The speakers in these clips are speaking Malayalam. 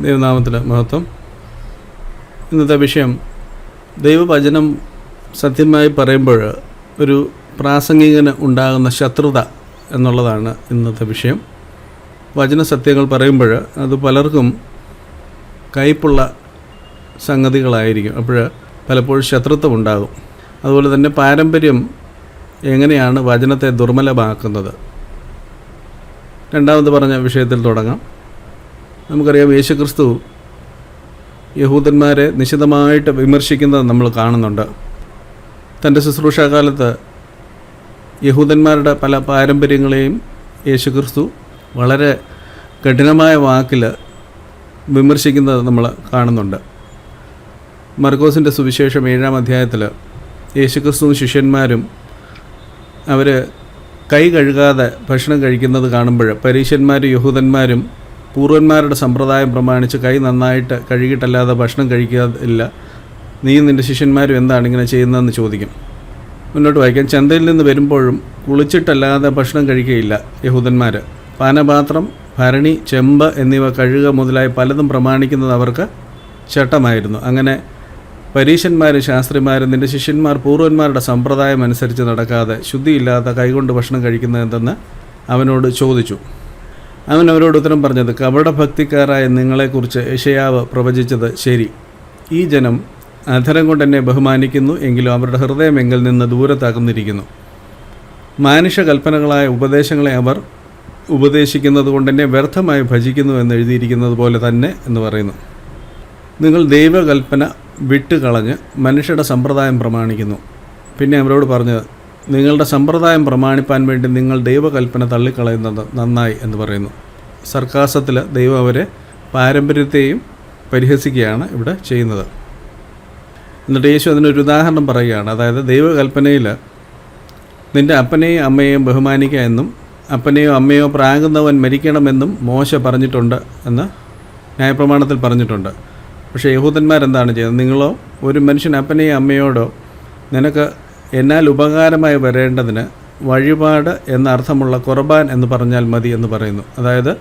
ദൈവനാമത്തിലെ മഹത്വം. ഇന്നത്തെ വിഷയം ദൈവവചനം സത്യമായി പറയുമ്പോൾ ഒരു പ്രാസംഗികന് ഉണ്ടാകുന്ന ശത്രുത എന്നുള്ളതാണ് ഇന്നത്തെ വിഷയം. വചന സത്യങ്ങൾ പറയുമ്പോൾ അത് പലർക്കും കയ്പുള്ള സംഗതികളായിരിക്കും. അപ്പോൾ പലപ്പോഴും ശത്രുത്വം ഉണ്ടാകും. അതുപോലെ തന്നെ പാരമ്പര്യം എങ്ങനെയാണ് വചനത്തെ ദുർബലമാക്കുന്നത്? രണ്ടാമത് പറഞ്ഞ വിഷയത്തിൽ തുടങ്ങാം. നമുക്കറിയാം യേശുക്രിസ്തു യഹൂദന്മാരെ നിശിതമായിട്ട് വിമർശിക്കുന്നത് നമ്മൾ കാണുന്നുണ്ട്. തന്റെ ശുശ്രൂഷാകാലത്ത് യഹൂദന്മാരുടെ പല പാരമ്പര്യങ്ങളെയും യേശുക്രിസ്തു വളരെ കഠിനമായ വാക്കിൽ വിമർശിക്കുന്നത് നമ്മൾ കാണുന്നുണ്ട്. മർക്കോസിന്റെ സുവിശേഷം ഏഴാം അധ്യായത്തിൽ യേശുക്രിസ്തുവും ശിഷ്യന്മാരും അവർ കൈ കഴുകാതെ ഭക്ഷണം കഴിക്കുന്നത് കാണുമ്പോൾ പരീശന്മാരും യഹൂദന്മാരും പൂർവന്മാരുടെ സമ്പ്രദായം പ്രമാണിച്ച് കൈ നന്നായിട്ട് കഴുകിയിട്ടല്ലാതെ ഭക്ഷണം കഴിക്കാതില്ല നീ നിന്റെ ശിഷ്യന്മാരും എന്താണ് ഇങ്ങനെ ചെയ്യുന്നതെന്ന് ചോദിക്കും. മുന്നോട്ട് വായിക്കാം. ചന്തയിൽ നിന്ന് വരുമ്പോഴും കുളിച്ചിട്ടല്ലാതെ ഭക്ഷണം കഴിക്കുകയില്ല യഹൂദന്മാർ പാനപാത്രം ഭരണി ചെമ്പ് എന്നിവ കഴുകുക മുതലായി പലതും പ്രമാണിക്കുന്നത് അവർക്ക് ചട്ടമായിരുന്നു. അങ്ങനെ പരീശന്മാരും ശാസ്ത്രിമാരും നിന്റെ ശിഷ്യന്മാർ പൂർവന്മാരുടെ സമ്പ്രദായം അനുസരിച്ച് നടക്കാതെ ശുദ്ധിയില്ലാതെ കൈകൊണ്ട് ഭക്ഷണം കഴിക്കുന്നതെന്തെന്ന് അവനോട് ചോദിച്ചു. അവൻ അവരോട് ഉത്തരം പറഞ്ഞത് കപടഭക്തിക്കാരായ നിങ്ങളെക്കുറിച്ച് യഷയാവ് പ്രവചിച്ചത് ശരി. ഈ ജനം അധരം കൊണ്ട് എന്നെ ബഹുമാനിക്കുന്നു എങ്കിലും അവരുടെ ഹൃദയം എങ്കിൽ നിന്ന് ദൂരത്താകുന്നിരിക്കുന്നു. മാനുഷ കൽപ്പനകളായ ഉപദേശങ്ങളെ അവർ ഉപദേശിക്കുന്നത് കൊണ്ട് എന്നെ വ്യർത്ഥമായി ഭജിക്കുന്നു എന്ന് എഴുതിയിരിക്കുന്നത് പോലെ തന്നെ എന്ന് പറയുന്നു. നിങ്ങൾ ദൈവകൽപ്പന വിട്ടുകളഞ്ഞ് മനുഷ്യരുടെ സമ്പ്രദായം പ്രമാണിക്കുന്നു. പിന്നെ അവരോട് പറഞ്ഞത് നിങ്ങളുടെ സമ്പ്രദായം പ്രമാണിപ്പാൻ വേണ്ടി നിങ്ങൾ ദൈവകൽപ്പന തള്ളിക്കളയുന്നത് നന്നായി എന്ന് പറയുന്നു. സർക്കാസത്തിൽ ദൈവം അവരെ പാരമ്പര്യത്തെയും പരിഹസിക്കുകയാണ് ഇവിടെ ചെയ്യുന്നത്. എന്നിട്ട് യേശു അതിനൊരു ഉദാഹരണം പറയുകയാണ്. അതായത് ദൈവകൽപ്പനയിൽ നിന്റെ അപ്പനെയും അമ്മയെയും ബഹുമാനിക്കുക എന്നും അപ്പനെയോ അമ്മയോ പ്രാകുന്നവൻ മരിക്കണമെന്നും മോശ പറഞ്ഞിട്ടുണ്ട് എന്ന് ന്യായപ്രമാണത്തിൽ പറഞ്ഞിട്ടുണ്ട്. പക്ഷേ യഹൂദന്മാരെന്താണ് ചെയ്യുന്നത്? നിങ്ങളോ ഒരു മനുഷ്യൻ അപ്പനെയോ അമ്മയോടോ നിനക്ക് എന്നാൽ ഉപകാരമായി വരേണ്ടതിന് വഴിപാട് എന്ന അർത്ഥമുള്ള കുർബാൻ എന്ന് പറഞ്ഞാൽ മതി എന്ന് പറയുന്നു. അതായത്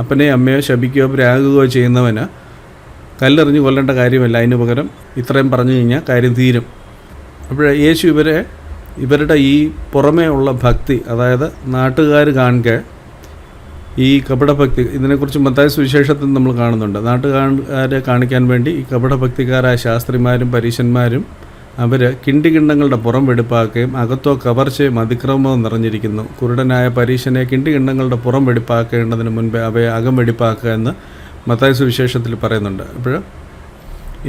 അപ്പനെയോ അമ്മയോ ശപിക്കുകയോ പ്രാകുകയോ ചെയ്യുന്നവന് കല്ലെറിഞ്ഞ് കൊല്ലേണ്ട കാര്യമല്ല. അതിന് പകരം ഇത്രയും പറഞ്ഞു കഴിഞ്ഞാൽ കാര്യം തീരും. അപ്പോൾ യേശു ഇവരെ ഇവരുടെ ഈ പുറമേ ഉള്ള ഭക്തി അതായത് നാട്ടുകാർ കാണുക ഈ കപടഭക്തി ഇതിനെക്കുറിച്ച് മത്തായ സുവിശേഷത്തിൽ നമ്മൾ കാണുന്നുണ്ട്. നാട്ടുകാരെ കാണിക്കാൻ വേണ്ടി ഈ കപടഭക്തിക്കാരായ ശാസ്ത്രിമാരും പരീശന്മാരും അവർ കിണ്ടികിണ്ണങ്ങളുടെ പുറം വെടിപ്പാക്കുകയും അകത്തോ കവർച്ചയും അതിക്രമവും നിറഞ്ഞിരിക്കുന്നു. കുരുടനായ പരീശനെ കിണ്ടികിണ്ണങ്ങളുടെ പുറം വെടിപ്പാക്കേണ്ടതിന് മുൻപേ അവയെ അകം വെടിപ്പാക്കുക എന്ന് മത്തായ സുവിശേഷത്തിൽ പറയുന്നുണ്ട്. അപ്പോൾ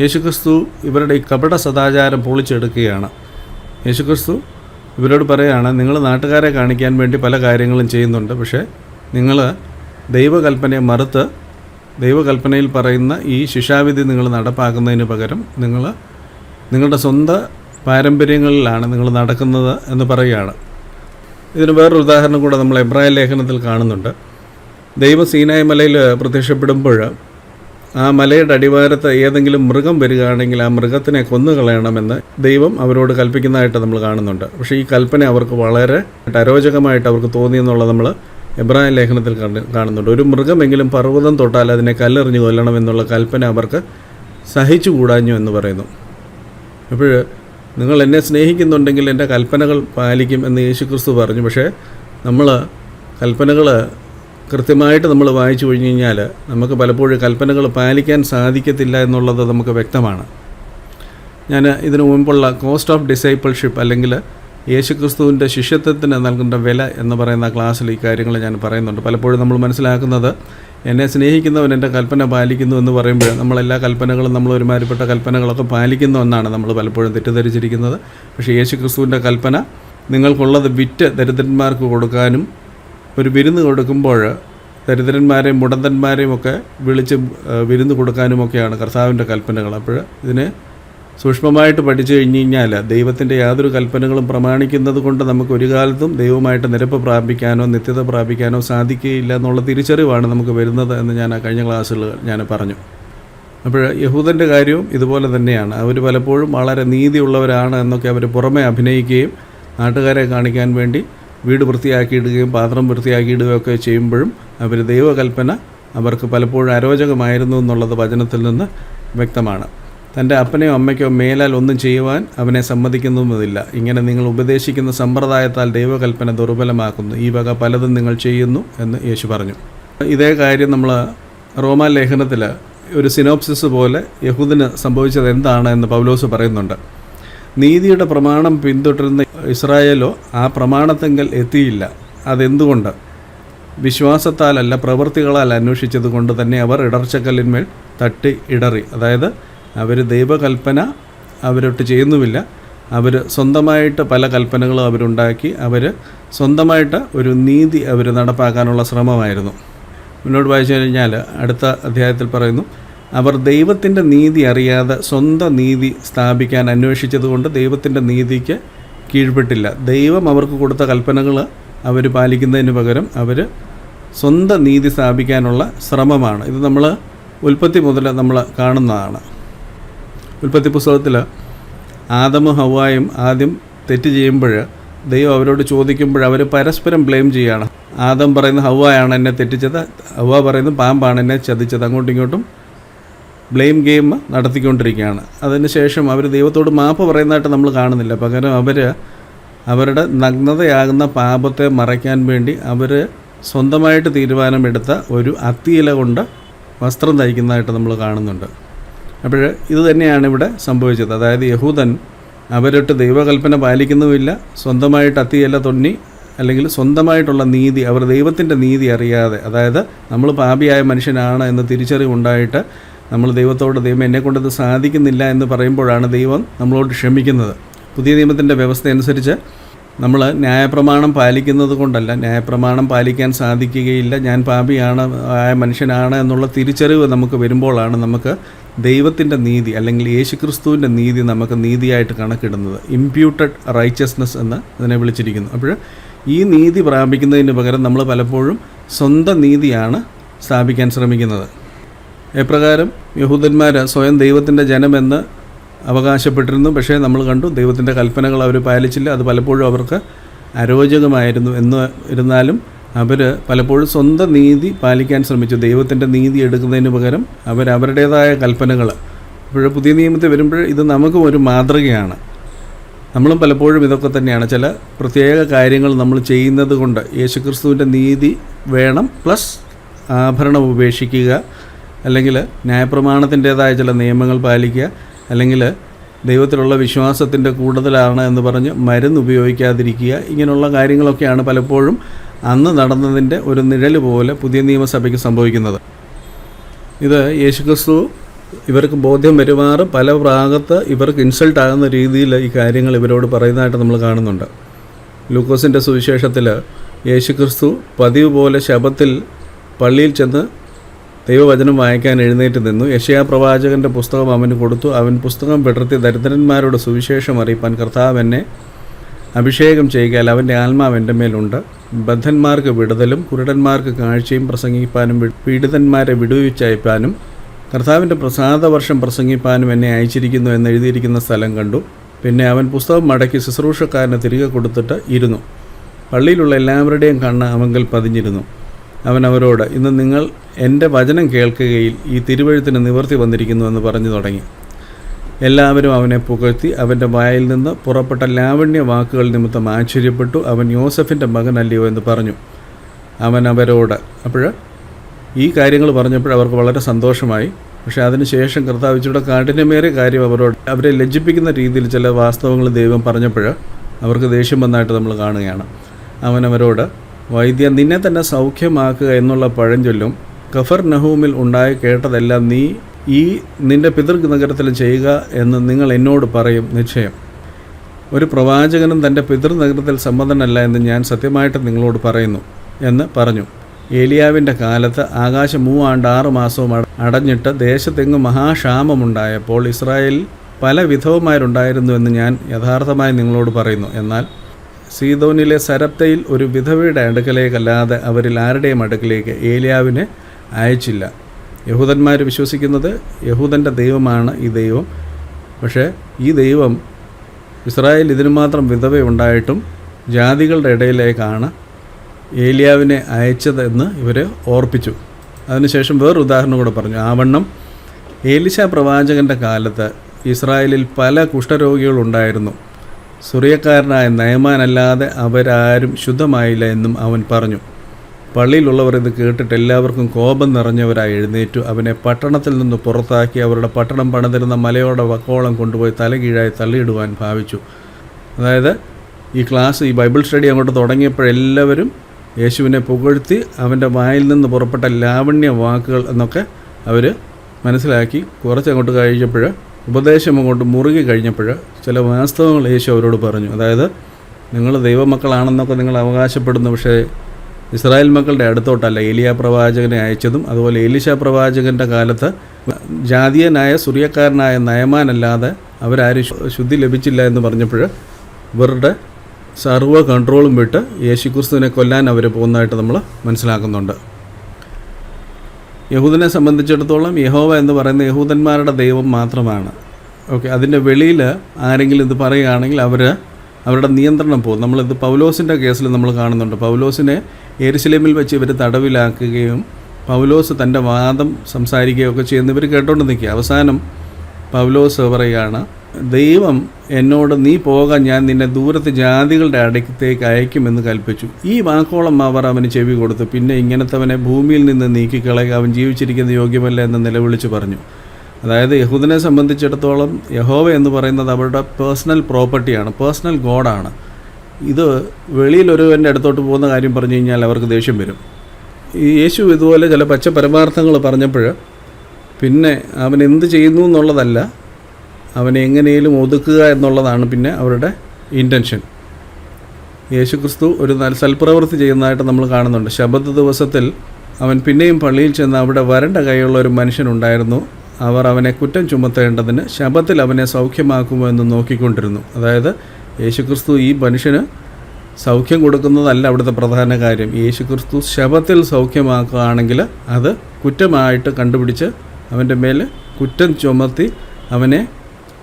യേശുക്രിസ്തു ഇവരുടെ ഈ കപട സദാചാരം പൊളിച്ചെടുക്കുകയാണ്. യേശുക്രിസ്തു ഇവരോട് പറയുകയാണ് നിങ്ങൾ നാട്ടുകാരെ കാണിക്കാൻ വേണ്ടി പല കാര്യങ്ങളും ചെയ്യുന്നുണ്ട്. പക്ഷേ നിങ്ങൾ ദൈവകൽപ്പനയെ മറുത്ത് ദൈവകൽപ്പനയിൽ പറയുന്ന ഈ ശിക്ഷാവിധി നിങ്ങൾ നടപ്പാക്കുന്നതിന് പകരം നിങ്ങൾ നിങ്ങളുടെ സ്വന്തം പാരമ്പര്യങ്ങളിലാണ് നിങ്ങൾ നടക്കുന്നത് എന്ന് പറയുകയാണ്. ഇതിന് വേറൊരു ഉദാഹരണം കൂടെ നമ്മൾ എബ്രായ ലേഖനത്തിൽ കാണുന്നുണ്ട്. ദൈവ സീനായ മലയിൽ പ്രത്യക്ഷപ്പെടുമ്പോൾ ആ മലയുടെ അടിവാരത്ത് ഏതെങ്കിലും മൃഗം വരികയാണെങ്കിൽ ആ മൃഗത്തിനെ കൊന്നുകളയണമെന്ന് ദൈവം അവരോട് കൽപ്പിക്കുന്നതായിട്ട് നമ്മൾ കാണുന്നുണ്ട്. പക്ഷേ ഈ കൽപ്പന അവർക്ക് വളരെ അരോചകമായിട്ട് അവർക്ക് തോന്നിയെന്നുള്ള നമ്മൾ എബ്രാഹിം ലേഖനത്തിൽ കാണുന്നുണ്ട്. ഒരു മൃഗമെങ്കിലും പർവതം തൊട്ടാൽ അതിനെ കല്ലെറിഞ്ഞു കൊല്ലണം എന്നുള്ള കൽപ്പന അവർക്ക് സഹിച്ചുകൂടാഞ്ഞു എന്ന് പറയുന്നു. അപ്പോൾ നിങ്ങൾ എന്നെ സ്നേഹിക്കുന്നുണ്ടെങ്കിൽ എന്റെ കൽപ്പനകൾ പാലിക്കും എന്ന് യേശു ക്രിസ്തു പറഞ്ഞു. പക്ഷേ നമ്മൾ കൽപ്പനകൾ കൃത്യമായിട്ട് നമ്മൾ വായിച്ചു കഴിഞ്ഞു കഴിഞ്ഞാൽ നമുക്ക് പലപ്പോഴും കൽപ്പനകൾ പാലിക്കാൻ സാധിക്കത്തില്ല എന്നുള്ളത് നമുക്ക് വ്യക്തമാണ്. ഞാൻ ഇതിനു മുമ്പുള്ള കോസ്റ്റ് ഓഫ് ഡിസൈപ്പിൾഷിപ്പ് അല്ലെങ്കിൽ യേശുക്രിസ്തുവിന്റെ ശിഷ്യത്വത്തിന് നൽകേണ്ട വില എന്ന് പറയുന്ന ക്ലാസ്സിൽ ഈ കാര്യങ്ങൾ ഞാൻ പറയുന്നുണ്ട്. പലപ്പോഴും നമ്മൾ മനസ്സിലാക്കുന്നത് എന്നെ സ്നേഹിക്കുന്നവൻ എന്റെ കൽപ്പന പാലിക്കുന്നു എന്ന് പറയുമ്പോൾ നമ്മളെല്ലാ കൽപ്പനകളും നമ്മൾ ഒരുമാതിരിപ്പെട്ട കൽപ്പനകളൊക്കെ പാലിക്കുന്നു എന്നാണ് നമ്മൾ പലപ്പോഴും തെറ്റിദ്ധരിച്ചിരിക്കുന്നത്. പക്ഷേ യേശു ക്രിസ്തുവിന്റെ കൽപ്പന നിങ്ങൾക്കുള്ളത് വിറ്റ് ദരിദ്രന്മാർക്ക് കൊടുക്കാനും ഒരു വിരുന്ന് കൊടുക്കുമ്പോൾ ദരിദ്രന്മാരെയും മുടന്തന്മാരെയും ഒക്കെ വിളിച്ച് വിരുന്ന് കൊടുക്കാനുമൊക്കെയാണ് കർത്താവിന്റെ കൽപ്പനകൾ. അപ്പോൾ ഇതിനെ സൂക്ഷ്മമായിട്ട് പഠിച്ചു കഴിഞ്ഞ് കഴിഞ്ഞാൽ ദൈവത്തിന്റെ യാതൊരു കൽപ്പനകളും പ്രമാണിക്കുന്നത് കൊണ്ട് നമുക്ക് ഒരു കാലത്തും ദൈവമായിട്ട് നിരപ്പ് പ്രാപിക്കാനോ നിത്യത പ്രാപിക്കാനോ സാധിക്കുകയില്ല എന്നുള്ള തിരിച്ചറിവാണ് നമുക്ക് വരുന്നത് എന്ന് ഞാൻ ആ കഴിഞ്ഞ ക്ലാസ്സിൽ ഞാൻ പറഞ്ഞു. അപ്പോൾ യഹൂദന്റെ കാര്യവും ഇതുപോലെ തന്നെയാണ്. അവർ പലപ്പോഴും വളരെ നീതിയുള്ളവരാണ് എന്നൊക്കെ അവർ പുറമെ അഭിനയിക്കുകയും നാട്ടുകാരെ കാണിക്കാൻ വേണ്ടി വീട് വൃത്തിയാക്കിയിടുകയും പാത്രം വൃത്തിയാക്കിയിടുകയും ഒക്കെ ചെയ്യുമ്പോഴും അവർ ദൈവകൽപ്പന അവർക്ക് പലപ്പോഴും അരോചകമായിരുന്നു എന്നുള്ളത് വചനത്തിൽ നിന്ന് വ്യക്തമാണ്. തന്റെ അപ്പനെയോ അമ്മയ്ക്കോ മേലാൽ ഒന്നും ചെയ്യുവാൻ അവനെ സമ്മതിക്കുന്നതുമില്ല. ഇങ്ങനെ നിങ്ങൾ ഉപദേശിക്കുന്ന സമ്പ്രദായത്താൽ ദൈവകൽപ്പന ദുർബലമാക്കുന്നു. ഈ വക പലതും നിങ്ങൾ ചെയ്യുന്നു എന്ന് യേശു പറഞ്ഞു. ഇതേ കാര്യം നമ്മൾ റോമാ ലേഖനത്തിൽ ഒരു സിനോപ്സിസ് പോലെ യഹൂദിന് സംഭവിച്ചത് എന്താണ് എന്ന് പൗലോസ് പറയുന്നുണ്ട്. നീതിയുടെ പ്രമാണം പിന്തുടരുന്ന ഇസ്രായേലോ ആ പ്രമാണത്തെങ്കിൽ എത്തിയില്ല. അതെന്തുകൊണ്ട്? വിശ്വാസത്താലല്ല പ്രവൃത്തികളാൽ അന്വേഷിച്ചത് കൊണ്ട് തന്നെ അവർ ഇടർച്ചക്കല്ലിന്മേൽ തട്ടി ഇടറി. അതായത് അവർ ദൈവകൽപ്പന അവരൊട്ട് ചെയ്യുന്നുമില്ല. അവർ സ്വന്തമായിട്ട് പല കൽപ്പനകളും അവരുണ്ടാക്കി. അവർ സ്വന്തമായിട്ട് ഒരു നീതി അവർ നടപ്പാക്കാനുള്ള ശ്രമമായിരുന്നു. മുന്നോട്ട് വായിച്ചു കഴിഞ്ഞാൽ അടുത്ത അധ്യായത്തിൽ പറയുന്നു അവർ ദൈവത്തിന്റെ നീതി അറിയാതെ സ്വന്തം നീതി സ്ഥാപിക്കാൻ അന്വേഷിച്ചതുകൊണ്ട് ദൈവത്തിന്റെ നീതിക്ക് കീഴ്പ്പെട്ടില്ല. ദൈവം അവർക്ക് കൊടുത്ത കൽപ്പനകൾ അവർ പാലിക്കുന്നതിന് പകരം അവർ സ്വന്തം നീതി സ്ഥാപിക്കാനുള്ള ശ്രമമാണ്. ഇത് നമ്മൾ ഉൽപ്പത്തി മുതൽ നമ്മൾ കാണുന്നതാണ്. ഉൽപ്പത്തി പുസ്തകത്തിൽ ആദമും ഹവായും ആദ്യം തെറ്റ് ചെയ്യുമ്പോൾ ദൈവം അവരോട് ചോദിക്കുമ്പോൾ അവർ പരസ്പരം ബ്ലെയിം ചെയ്യുകയാണ്. ആദം പറയുന്ന ഹവായാണ് എന്നെ തെറ്റിച്ചത് ഹവ പറയുന്നത് പാമ്പാണ് എന്നെ ചതിച്ചത്. അങ്ങോട്ടും ഇങ്ങോട്ടും ബ്ലെയിം ഗെയിം നടത്തിക്കൊണ്ടിരിക്കുകയാണ്. അതിനുശേഷം അവർ ദൈവത്തോട് മാപ്പ് പറയുന്നതായിട്ട് നമ്മൾ കാണുന്നില്ല. പകരം അവർ അവരുടെ നഗ്നതയാകുന്ന പാപത്തെ മറയ്ക്കാൻ വേണ്ടി അവർ സ്വന്തമായിട്ട് തീരുമാനമെടുത്ത ഒരു അത്തിയില കൊണ്ട് വസ്ത്രം തയ്ക്കുന്നതായിട്ട് നമ്മൾ കാണുന്നുണ്ട്. അപ്പോൾ ഇത് തന്നെയാണ് ഇവിടെ സംഭവിച്ചത്. അതായത് യഹൂദൻ അവരൊട്ട് ദൈവകൽപ്പന പാലിക്കുന്നുമില്ല. സ്വന്തമായിട്ട് അത്തിയല്ല തൊണ്ണി അല്ലെങ്കിൽ സ്വന്തമായിട്ടുള്ള നീതി അവർ ദൈവത്തിന്റെ നീതി അറിയാതെ അതായത് നമ്മൾ പാപിയായ മനുഷ്യനാണ് എന്ന തിരിച്ചറിവുണ്ടായിട്ട് നമ്മൾ ദൈവത്തോട് ദൈവം എന്നെ കൊണ്ടത് സാധിക്കുന്നില്ല എന്ന് പറയുമ്പോഴാണ് ദൈവം നമ്മളോട് ക്ഷമിക്കുന്നത്. പുതിയ നിയമത്തിന്റെ വ്യവസ്ഥ അനുസരിച്ച് നമ്മൾ ന്യായപ്രമാണം പാലിക്കുന്നത് കൊണ്ടല്ല ന്യായപ്രമാണം പാലിക്കാൻ സാധിക്കുകയില്ല. ഞാൻ പാപിയാണ് ആയ മനുഷ്യനാണ് എന്നുള്ള തിരിച്ചറിവ് നമുക്ക് വരുമ്പോഴാണ് നമുക്ക് ദൈവത്തിന്റെ നീതി അല്ലെങ്കിൽ യേശുക്രിസ്തുവിന്റെ നീതി നമുക്ക് നീതിയായിട്ട് കണക്കിടുന്നത്. ഇമ്പ്യൂട്ടഡ് റൈച്ചസ്നെസ് എന്ന് അതിനെ വിളിച്ചിരിക്കുന്നു. അപ്പോൾ ഈ നീതി പ്രാപിക്കുന്നതിന് പകരം നമ്മൾ പലപ്പോഴും സ്വന്തം നീതിയാണ് സ്ഥാപിക്കാൻ ശ്രമിക്കുന്നത്. എപ്രകാരം യഹൂദന്മാർ സ്വയം ദൈവത്തിന്റെ ജനമെന്ന് അവകാശപ്പെട്ടിരുന്നു. പക്ഷേ നമ്മൾ കണ്ടു ദൈവത്തിന്റെ കൽപ്പനകൾ അവർ പാലിച്ചില്ല. അത് പലപ്പോഴും അവർക്ക് അരോചകമായിരുന്നു എന്ന് ഇരുന്നാലും അവർ പലപ്പോഴും സ്വന്തം നീതി പാലിക്കാൻ ശ്രമിച്ചു. ദൈവത്തിന്റെ നീതി എടുക്കുന്നതിന് പകരം അവർ അവരുടേതായ കൽപ്പനകൾ ഇപ്പോൾ പുതിയ നിയമത്തിൽ വരുമ്പോൾ ഇത് നമുക്കും ഒരു മാതൃകയാണ്. നമ്മളും പലപ്പോഴും ഇതൊക്കെ തന്നെയാണ്. ചില പ്രത്യേക കാര്യങ്ങൾ നമ്മൾ ചെയ്യുന്നത് കൊണ്ട് യേശുക്രിസ്തുവിന്റെ നീതി വേണം പ്ലസ് ആഭരണം ഉപേക്ഷിക്കുക അല്ലെങ്കിൽ ന്യായപ്രമാണത്തിന്റേതായ ചില നിയമങ്ങൾ പാലിക്കുക അല്ലെങ്കിൽ ദൈവത്തിലുള്ള വിശ്വാസത്തിന്റെ കൂടുതലാണ് എന്ന് പറഞ്ഞ് മരുന്ന് ഉപയോഗിക്കാതിരിക്കുക ഇങ്ങനെയുള്ള കാര്യങ്ങളൊക്കെയാണ് പലപ്പോഴും അന്ന് നടന്നതിന്റെ ഒരു നിഴൽ പോലെ പുതിയ നിയമസഭയ്ക്ക് സംഭവിക്കുന്നത്. ഇത് യേശുക്രിസ്തു ഇവർക്ക് ബോധ്യം വരുമാറ് പല ഭാഗത്ത് ഇവർക്ക് ഇൻസൾട്ട് ആകുന്ന രീതിയിൽ ഈ കാര്യങ്ങൾ ഇവരോട് പറയുന്നതായിട്ട് നമ്മൾ കാണുന്നുണ്ട്. ലൂക്കോസിന്റെ സുവിശേഷത്തിൽ യേശുക്രിസ്തു പതിവ് പോലെ ശബത്തിൽ പള്ളിയിൽ ചെന്ന് ദൈവവചനം വായിക്കാൻ എഴുന്നേറ്റ് നിന്നു. യശയാ പ്രവാചകന്റെ പുസ്തകം അവന് കൊടുത്തു. അവൻ പുസ്തകം വിടർത്തി ദരിദ്രന്മാരുടെ സുവിശേഷം അറിയിപ്പാൻ കർത്താവ് എന്നെ അഭിഷേകം ചെയ്യുകയാൽ അവന്റെ ആത്മാവ് എന്റെ മേലുണ്ട് ബദ്ധന്മാർക്ക് വിടുതലും കുരുടന്മാർക്ക് കാഴ്ചയും പ്രസംഗിപ്പാനും പീഡിതന്മാരെ വിടുവിച്ചയപ്പാനും കർത്താവിന്റെ പ്രസാദവർഷം പ്രസംഗിപ്പാനും എന്നെ അയച്ചിരിക്കുന്നു എന്ന് എഴുതിയിരിക്കുന്ന സ്ഥലം കണ്ടു. പിന്നെ അവൻ പുസ്തകം മടക്കി ശുശ്രൂഷക്കാരന് തിരികെ കൊടുത്തിട്ട് ഇരുന്നു. പള്ളിയിലുള്ള എല്ലാവരുടെയും കണ്ണ് അവങ്കൽ പതിഞ്ഞിരുന്നു. അവൻ അവരോട് ഇന്ന് നിങ്ങൾ എന്റെ വചനം കേൾക്കുകയിൽ ഈ തിരുവഴുത്തിന് നിവർത്തി വന്നിരിക്കുന്നു എന്ന് പറഞ്ഞു തുടങ്ങി. എല്ലാവരും അവനെ പുകഴ്ത്തി അവന്റെ വായിൽ നിന്ന് പുറപ്പെട്ട ലാവണ്യ വാക്കുകൾ നിമിത്തം ആശ്ചര്യപ്പെട്ടു. അവൻ യോസഫിന്റെ മകനല്ലയോ എന്ന് പറഞ്ഞു. അവൻ അവരോട് അപ്പോൾ ഈ കാര്യങ്ങൾ പറഞ്ഞപ്പോൾ അവർക്ക് വളരെ സന്തോഷമായി. പക്ഷേ അതിനുശേഷം കർത്താവ് ഇച്ചിരുടെ കാഠിന്യമേറിയ കാര്യം അവരോട് അവരെ ലജ്ജിപ്പിക്കുന്ന രീതിയിൽ ചില വാസ്തവങ്ങൾ ദൈവം പറഞ്ഞപ്പോൾ അവർക്ക് ദേഷ്യം വന്നായിട്ട് നമ്മൾ കാണുകയാണ്. അവൻ അവരോട് വൈദ്യ നിന്നെ തന്നെ സൗഖ്യമാക്കുക എന്നുള്ള പഴഞ്ചൊല്ലും കഫർ നഹൂമിൽ ഉണ്ടായി കേട്ടതെല്ലാം നീ ഈ നിന്റെ പിതൃ നഗരത്തിൽ ചെയ്യുക എന്ന് നിങ്ങൾ എന്നോട് പറയും നിശ്ചയം. ഒരു പ്രവാചകനും തന്റെ പിതൃനഗരത്തിൽ സമ്മതനല്ല എന്ന് ഞാൻ സത്യമായിട്ട് നിങ്ങളോട് പറയുന്നു എന്ന് പറഞ്ഞു. ഏലിയാവിന്റെ കാലത്ത് ആകാശം മൂവാണ്ട് ആറ് മാസവും അട- അടഞ്ഞിട്ട് ദേശത്തെങ്ങും മഹാക്ഷാമമുണ്ടായപ്പോൾ ഇസ്രായേൽ പല വിധവമാരുണ്ടായിരുന്നു എന്ന് ഞാൻ യഥാർത്ഥമായി നിങ്ങളോട് പറയുന്നു. എന്നാൽ സീതോനിലെ സരപ്തയിൽ ഒരു വിധവയുടെ അടുക്കലേക്കല്ലാതെ അവരിൽ ആരുടെയും അടുക്കലേക്ക് ഏലിയാവിനെ അയച്ചില്ല. യഹൂദന്മാർ വിശ്വസിക്കുന്നത് യഹൂദന്റെ ദൈവമാണ് ഈ ദൈവം. പക്ഷേ ഈ ദൈവം ഇസ്രായേൽ ഇതിനു മാത്രം വിധവയുണ്ടായിട്ടും ജാതികളുടെ ഇടയിലേക്കാണ് ഏലിയാവിനെ അയച്ചതെന്ന് ഇവർ ഓർപ്പിച്ചു. അതിനുശേഷം വേറൊരു ഉദാഹരണം കൂടെ പറഞ്ഞു. ആവണ്ണം ഏലിശ പ്രവാചകന്റെ കാലത്ത് ഇസ്രായേലിൽ പല കുഷ്ഠരോഗികളുണ്ടായിരുന്നു. സുറിയക്കാരനായ നയമാനല്ലാതെ അവരാരും ശുദ്ധമായില്ല എന്നും അവൻ പറഞ്ഞു. പള്ളിയിലുള്ളവർ ഇത് കേട്ടിട്ട് എല്ലാവർക്കും കോപം നിറഞ്ഞവരായി എഴുന്നേറ്റു. അവനെ പട്ടണത്തിൽ നിന്ന് പുറത്താക്കി അവരുടെ പട്ടണം പണിതിരുന്ന മലയോടെ വക്കോളം കൊണ്ടുപോയി തലകീഴായി തള്ളിയിടുവാൻ ഭാവിച്ചു. അതായത് ഈ ക്ലാസ് ഈ ബൈബിൾ സ്റ്റഡി അങ്ങോട്ട് തുടങ്ങിയപ്പോഴെല്ലാവരും യേശുവിനെ പുകഴ്ത്തി അവന്റെ വായിൽ നിന്ന് പുറപ്പെട്ട ലാവണ്യ വാക്കുകൾ എന്നൊക്കെ അവർ മനസ്സിലാക്കി കുറച്ചങ്ങോട്ട് കഴിഞ്ഞപ്പോൾ ഉപദേശം അങ്ങോട്ട് മുറുകി കഴിഞ്ഞപ്പോൾ ചില വാസ്തവങ്ങൾ യേശു അവരോട് പറഞ്ഞു. അതായത് നിങ്ങൾ ദൈവമക്കളാണെന്നൊക്കെ നിങ്ങൾ അവകാശപ്പെടുന്നു പക്ഷേ ഇസ്രായേൽ മക്കളുടെ അടുത്തോട്ടല്ല. ഏലിയ പ്രവാചകനെ അയച്ചതും അതുപോലെ ഏലിഷ പ്രവാചകന്റെ കാലത്ത് ജാതീയനായ സുറിയക്കാരനായ നയമാനല്ലാതെ അവരാരും ശുദ്ധി ലഭിച്ചില്ല എന്ന് പറഞ്ഞപ്പോൾ ഇവരുടെ സർവ കൺട്രോളും വിട്ട് യേശുക്രിസ്തുവിനെ കൊല്ലാൻ അവർ പോകുന്നതായിട്ട് നമ്മൾ മനസ്സിലാക്കുന്നുണ്ട്. യഹൂദനെ സംബന്ധിച്ചിടത്തോളം യഹോവ എന്ന് പറയുന്ന യഹൂദന്മാരുടെ ദൈവം മാത്രമാണ്. ഓക്കെ അതിന്റെ വെളിയിൽ ആരെങ്കിലും ഇത് പറയുകയാണെങ്കിൽ അവർ അവരുടെ നിയന്ത്രണം പോകും. നമ്മളിത് പൗലോസിന്റെ കേസിൽ നമ്മൾ കാണുന്നുണ്ട്. പൗലോസിനെ എരുസലേമിൽ വെച്ച് ഇവർ തടവിലാക്കുകയും പൗലോസ് തന്റെ വാദം സംസാരിക്കുകയും ഒക്കെ ചെയ്യുന്ന ഇവർ കേട്ടോണ്ട് നിൽക്കുക. അവസാനം പൗലോസ് പറയുകയാണ് ദൈവം എന്നോട് നീ പോകാൻ ഞാൻ നിന്നെ ദൂരത്ത് ജാതികളുടെ അടുത്തേക്ക് അയക്കുമെന്ന് കൽപ്പിച്ചു. ഈ വാക്കോളം അവർ അവന് ചെവി കൊടുത്തു. പിന്നെ ഇങ്ങനത്തവനെ ഭൂമിയിൽ നിന്ന് നീക്കിക്കളയുക. അവൻ ജീവിച്ചിരിക്കുന്ന യോഗ്യമല്ല എന്ന് നിലവിളിച്ച് പറഞ്ഞു. അതായത് യഹൂദിനെ സംബന്ധിച്ചിടത്തോളം യഹോവ എന്ന് പറയുന്നത് അവരുടെ പേഴ്സണൽ പ്രോപ്പർട്ടിയാണ് പേഴ്സണൽ ഗോഡാണ്. ഇത് വെളിയിൽ ഒരുവന്റെ അടുത്തോട്ട് പോകുന്ന കാര്യം പറഞ്ഞു കഴിഞ്ഞാൽ അവർക്ക് ദേഷ്യം വരും. ഈ യേശു ഇതുപോലെ ചില പച്ച പരമാർത്ഥങ്ങൾ പറഞ്ഞപ്പോൾ പിന്നെ അവൻ എന്ത് ചെയ്യുന്നു എന്നുള്ളതല്ല അവനെ എങ്ങനെയും ഒതുക്കുക എന്നുള്ളതാണ് പിന്നെ അവരുടെ ഇന്റൻഷൻ യേശു ക്രിസ്തു ഒരു സൽപ്രവൃത്തി ചെയ്യുന്നതായിട്ട് നമ്മൾ കാണുന്നുണ്ട്. ശബദ ദിവസത്തിൽ അവൻ പിന്നെയും പള്ളിയിൽ ചെന്ന് അവിടെ വരണ്ട കൈയുള്ള ഒരു മനുഷ്യനുണ്ടായിരുന്നു അവർ അവനെ കുറ്റം ചുമത്തേണ്ടതിന് ശബത്തിൽ അവനെ സൗഖ്യമാക്കുമോ എന്ന് നോക്കിക്കൊണ്ടിരുന്നു. അതായത് യേശുക്രിസ്തു ഈ മനുഷ്യന് സൗഖ്യം കൊടുക്കുന്നതല്ല അവിടുത്തെ പ്രധാന കാര്യം. യേശുക്രിസ്തു ശബത്തിൽ സൗഖ്യമാക്കുകയാണെങ്കിൽ അത് കുറ്റമായിട്ട് കണ്ടുപിടിച്ച് അവന്റെ മേൽ കുറ്റം ചുമത്തി അവനെ